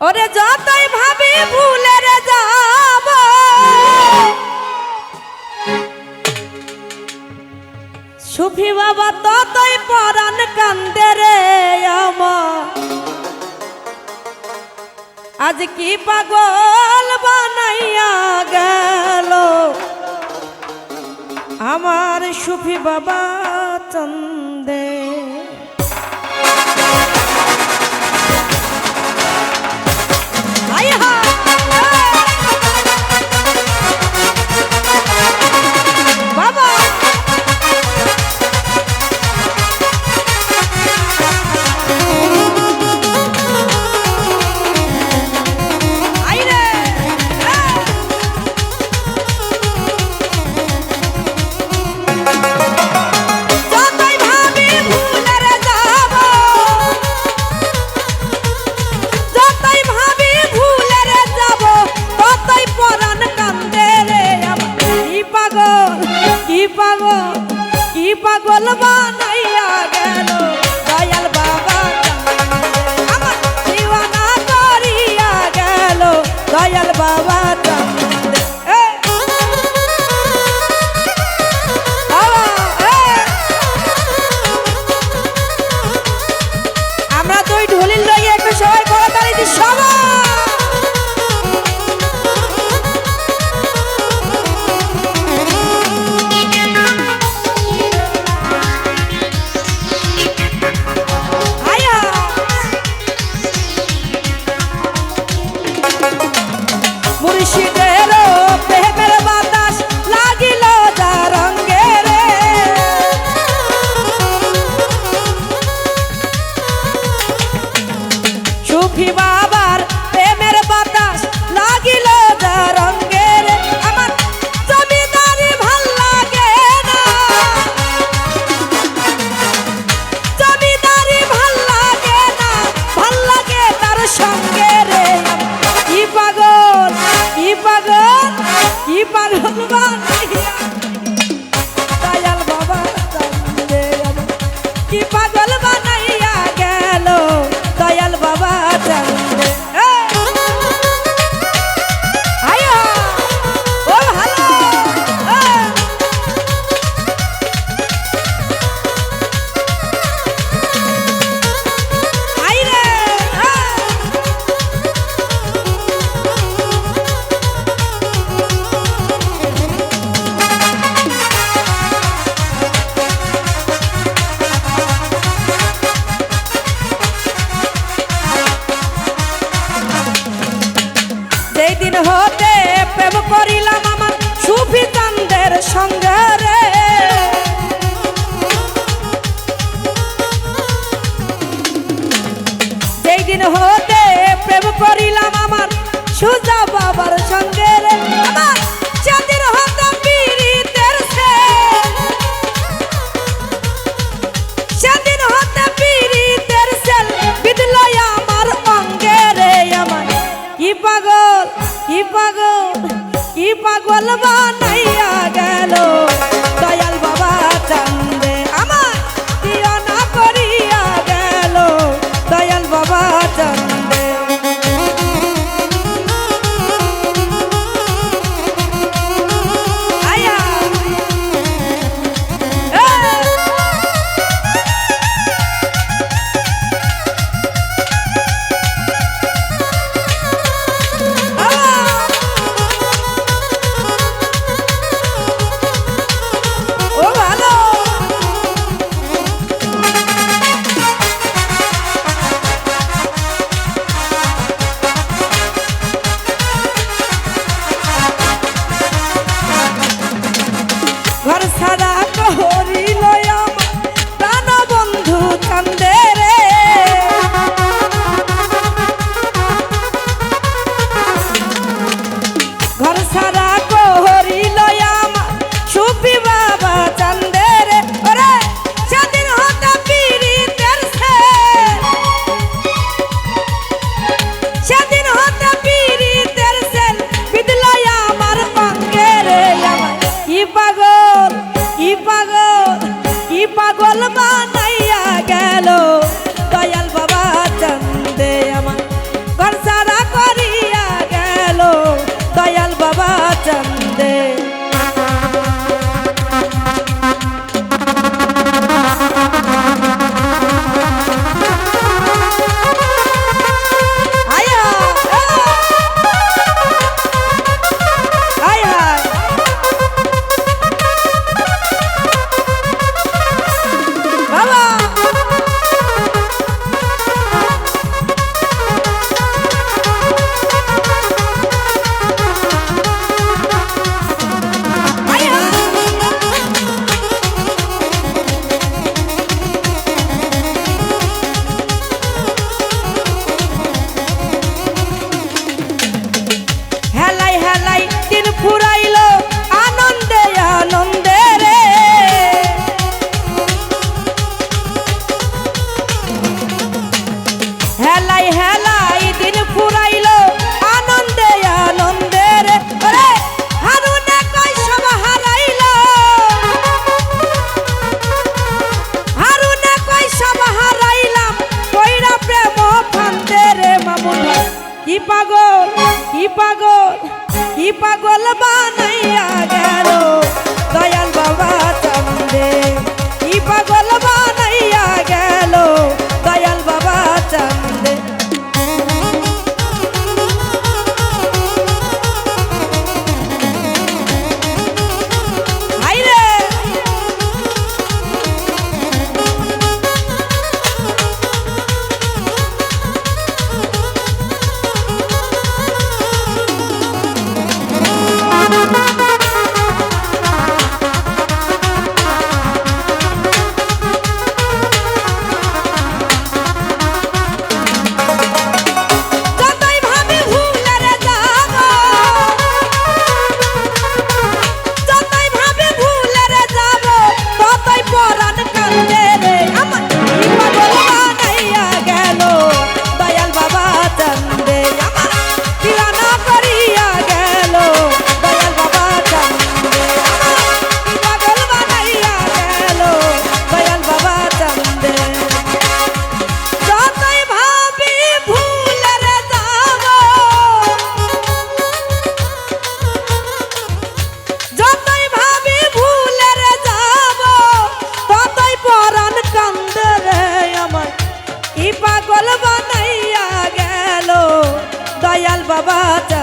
ওরে যতই ভাবি ভুলে রে যাব। সুফি বাবা ততই পরাণ কান্দে রে আমার। আজ কি পাগল বানাইয়া গেল? আমার সুফি বাবা চন্দ্র 发过了吧？সেদিন হতে প্রেম করিলাম আমার সুজা বাবার সঙ্গে রে। আমার tan there. বাবা